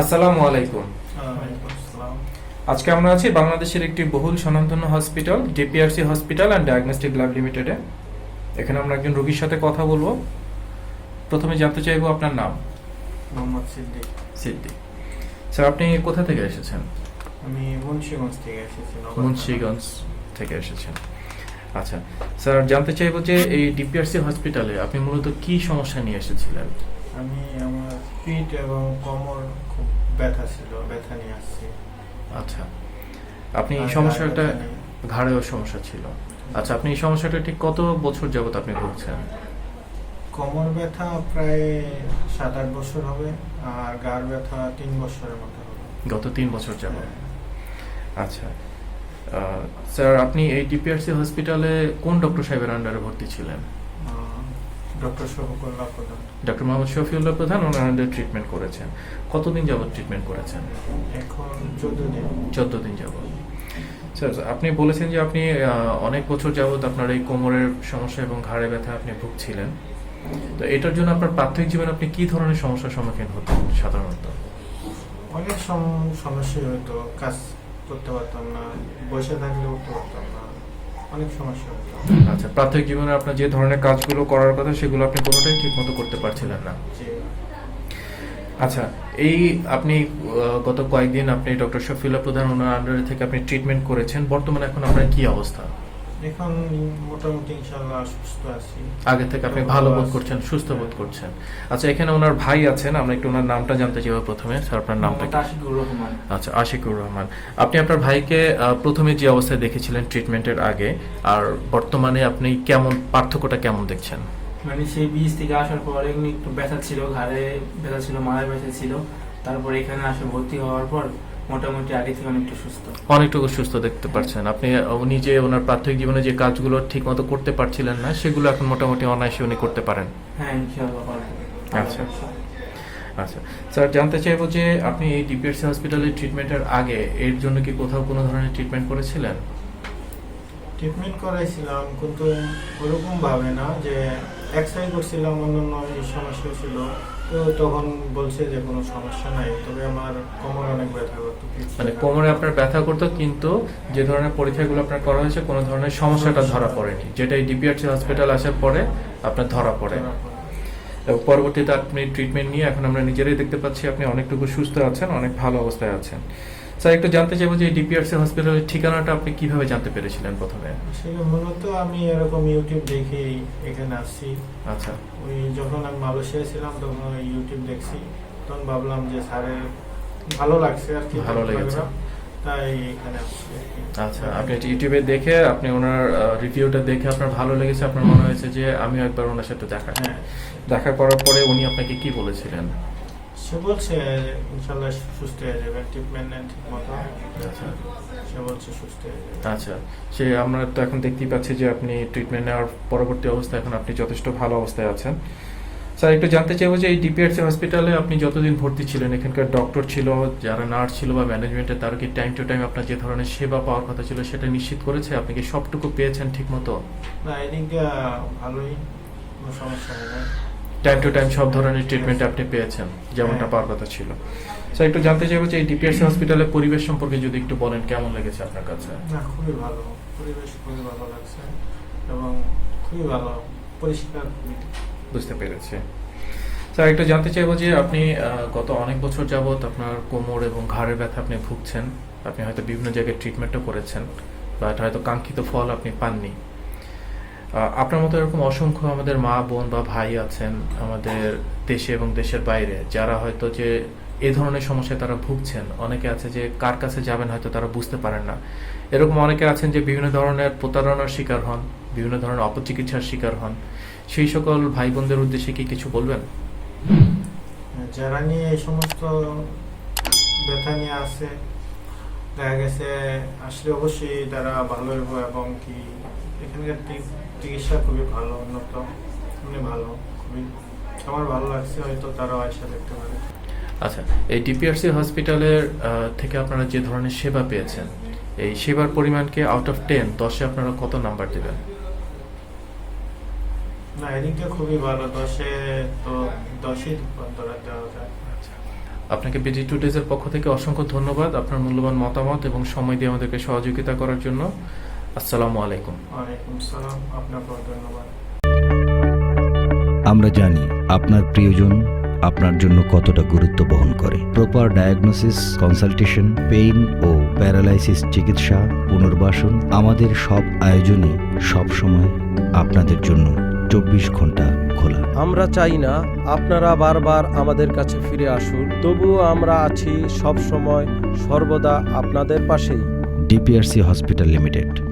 আসসালামু আলাইকুম। আজকে আমরা আছি বাংলাদেশের একটি বহুল স্বনামধন্য hospital DPRC hospital and diagnostic lab লিমিটেডে এখানে আমরা একজন রোগীর সাথে কথা বলব। প্রথমে জানতে চাইব আপনার নাম। মোহাম্মদ সিদ্দিক। সিদ্দিক। স্যার আপনি কোথা থেকে এসেছেন? আমি মুন্সিগঞ্জ থেকে এসেছি মুন্সিগঞ্জ থেকে এসেছেন। আচ্ছা স্যার জানতে চাইব যে এই ডিপিআরসি হসপিটালে আপনি মূলত কি সমস্যা নিয়ে এসেছিলেন। আমি আমার পিঠ এবং কোমর খুব ব্যথা ছিল ব্যথা নিয়ে আসছি। আচ্ছা আপনি এই সমস্যাটা ঘাড়েও সমস্যা ছিল। আচ্ছা আপনি এই সমস্যাটা ঠিক কত বছর যাবত আপনি ভুগছেন? কোমর ব্যথা প্রায় সাত আট বছর হবে আর গার ব্যথা তিন বছরের মতো হবে। গত তিন বছর যাবত আচ্ছা স্যার আপনি এই ডিপিআরসি হসপিটালে কোন ডক্টর সাহেবের আন্ডারে ভর্তি ছিলেন? ডক্টর প্রধান ডক্টর মোহাম্মদ শফিউল্লাহ প্রধান ওনার আন্ডারে ট্রিটমেন্ট করেছেন। কতদিন যাবত ট্রিটমেন্ট করেছেন? এখন চোদ্দ দিন। চোদ্দ দিন যাবত স্যার আপনি বলেছেন যে আপনি অনেক বছর যাবত আপনার এই কোমরের সমস্যা এবং ঘাড়ে ব্যথা আপনি ভুগছিলেন। তো এটার জন্য আপনার প্রাথমিক জীবনে আপনি কি ধরনের সমস্যার সম্মুখীন হতেন সাধারণত? অনেক সম- সমস্যা হতো কাজ করতে পারতাম না বসে থাকলে উঠতে পারতাম না। অনেক সমস্যা আচ্ছা প্রাথমিক জীবনে আপনার যে ধরনের কাজগুলো করার কথা সেগুলো আপনি কোনোটাই ঠিক মতো করতে পারছিলেন না। আচ্ছা এই আপনি গত কয়েকদিন আপনি ডক্টর শফিলা প্রধান ওনার আন্ডারে থেকে আপনি ট্রিটমেন্ট করেছেন। বর্তমানে এখন আপনার কি অবস্থা? এখন মোটামুটি ইনশাল্লাহ সুস্থ আছি। আগে থেকে আপনি ভালো বোধ করছেন সুস্থ বোধ করছেন। আচ্ছা এখানে ওনার ভাই আছেন আমরা একটু ওনার নামটা জানতে চাইব প্রথমে। স্যার আপনার নামটা? আশিকুর রহমান। আচ্ছা আশিকুর রহমান। আপনি আপনার ভাইকে প্রথমে যে অবস্থায় দেখেছিলেন ট্রিটমেন্টের আগে আর বর্তমানে আপনি কেমন পার্থক্যটা কেমন দেখছেন? মানে সেই বীজ থেকে আসার পর একটু ব্যথা ছিল ঘাড়ে ব্যথা ছিল মাথায় ব্যথা ছিল। তারপর এখানে আসে ভর্তি হওয়ার পর মোটামুটি আগে থেকে অনেকটা সুস্থ। অনেকটুকু সুস্থ দেখতে পাচ্ছেন আপনি উনি যে ওনার প্রাথমিক জীবনে যে কাজগুলো ঠিক মতো করতে পারছিলেন না সেগুলো এখন মোটামুটি অনায়াসে উনি করতে পারেন। হ্যাঁ ইনশাআল্লাহ আচ্ছা। আচ্ছা। স্যার জানতে চাইব যে আপনি এই ডিপিএসসি হসপিটালে ট্রিটমেন্টের আগে এর জন্য কি কোথাও কোনো ধরনের ট্রিটমেন্ট করেছিলেন? ট্রিটমেন্ট করাইছিলাম কিন্তু ওরকম ভাবে না যে এক্সরে করছিলাম অন্যান্য সমস্যা ছিল। তো তখন বলছে যে কোনো সমস্যা নাই। তবে আমার কোমর অনেক ব্যথা করতো। মানে কোমরে আপনার ব্যথা করতো কিন্তু যে ধরনের পরীক্ষাগুলো আপনার করা হয়েছে কোনো ধরনের সমস্যাটা ধরা পড়েনি। যেটা এই ডিপিআরসি হসপিটাল আসার পরে আপনার ধরা পড়ে। পরবর্তীতে আপনি ট্রিটমেন্ট নিয়ে এখন আমরা নিজেরাই দেখতে পাচ্ছি আপনি অনেকটুকু সুস্থ আছেন অনেক ভালো অবস্থায় আছেন। স্যার একটু জানতে চাইব যে ডিপিআরসি হসপিটালের ঠিকানাটা আপনি কীভাবে জানতে পেরেছিলেন প্রথমে? আসলে মূলত আমি এরকম ইউটিউব দেখেই এখানে আসছি। আচ্ছা। ওই যখন আমি মালয়েশিয়া ছিলাম তখন ওই ইউটিউব দেখছি। তখন ভাবলাম যে স্যারের ভালো লাগছে আর কি ভালো লেগেছে। তাই এখানে আসছি আচ্ছা আপনি ইউটিউবে দেখে আপনি ওনার রিভিউটা দেখে আপনার ভালো লেগেছে আপনার মনে হয়েছে যে আমি একবার ওনার সাথে দেখা হ্যাঁ। দেখা করার পরে উনি আপনাকে কি বলেছিলেন? সে বলছে ইনশাল্লাহ সুস্থ হয়ে যাবে ট্রিটমেন্ট নেন ঠিক মতো। আচ্ছা। সে বলছে সুস্থ হয়ে যাবে। আচ্ছা। সে আমরা তো এখন দেখতেই পাচ্ছি যে আপনি ট্রিটমেন্ট নেওয়ার পরবর্তী অবস্থায় এখন আপনি যথেষ্ট ভালো অবস্থায় আছেন। স্যার একটু জানতে চাইব যে এই ডিপিআরসি হসপিটালে আপনি যতদিন ভর্তি ছিলেন এখানকার ডক্টর ছিল যারা নার্স ছিল বা ম্যানেজমেন্টে তারা কি টাইম টু টাইম আপনার যে ধরনের সেবা পাওয়ার কথা ছিল সেটা নিশ্চিত করেছে? আপনি কি সবটুকু পেয়েছেন ঠিক মতো না এদিক দিয়ে ভালোই কোনো সমস্যা হয় না টাইম টু টাইম সব ধরনের ট্রিটমেন্ট আপনি পেয়েছেন যেমনটা হ্যাঁ। পাওয়ার কথা ছিল। স্যার একটু জানতে চাইব যে এই ডিপিআরসি হসপিটালের পরিবেশ সম্পর্কে যদি একটু বলেন কেমন লেগেছে আপনার কাছে? না খুবই ভালো। পরিবেশ খুবই ভালো লাগছে এবং খুবই ভালো পরিষ্কার। বুঝতে পেরেছি। স্যার একটু জানতে চাইব যে আপনি গত অনেক বছর যাবত আপনার কোমর এবং ঘাড়ের ব্যথা আপনি ভুগছেন। আপনি হয়তো বিভিন্ন জায়গায় ট্রিটমেন্টও করেছেন বাট হয়তো কাঙ্ক্ষিত ফল আপনি পাননি। আপনার মতো এরকম অসংখ্য আমাদের মা, বোন বা ভাই আছেন আমাদের দেশে এবং দেশের বাইরে, যারা হয়তো যে এ ধরনের সমস্যায় তারা ভুগছেন। অনেকে আছে যে কার কাছে যাবেন হয়তো তারা বুঝতে পারেন না। এরকম অনেকে আছেন যে বিভিন্ন ধরনের প্রতারণার শিকার হন, বিভিন্ন ধরনের অপচিকিৎসার শিকার হন। সেই সকল ভাই বোনদের উদ্দেশ্যে কি কিছু বলবেন? যারা নিয়ে এই সমস্ত ব্যথা নিয়ে আসে দেখা গেছে আসলে অবশ্যই তারা ভালো এবং কি এখানকার চিকিৎসা খুবই ভালো উন্নত মানে ভালো খুবই আমার ভালো লাগছে হয়তো তারাও আয়সা দেখতে পারে আচ্ছা এই ডিপিআরসি হসপিটালের থেকে আপনারা যে ধরনের সেবা পেয়েছেন এই সেবার পরিমাণকে আউট অফ টেন দশে আপনারা কত নাম্বার দেবেন? না এদিকটা খুবই ভালো দশে তো দশই ধরা দেওয়া আচ্ছা আপনাকে বিজি টু ডেজের পক্ষ থেকে অসংখ্য ধন্যবাদ আপনার মূল্যবান মতামত এবং সময় দিয়ে আমাদেরকে সহযোগিতা করার জন্য। আসসালামু আলাইকুম। ওয়ালাইকুম সালাম আপনাকেও ধন্যবাদ। আমরা জানি আপনার প্রিয়জন আপনার জন্য কতটা গুরুত্ব বহন করে। প্রপার ডায়াগনোসিস কনসালটেশন পেইন ও প্যারালাইসিস চিকিৎসা পুনর্বাসন আমাদের সব আয়োজনই সবসময় আপনাদের জন্য চব্বিশ ঘণ্টা খোলা। আমরা চাই না আপনারা বারবার আমাদের কাছে ফিরে আসুন তবুও আমরা আছি সব সময় সর্বদা আপনাদের পাশেই। DPRC hospital limited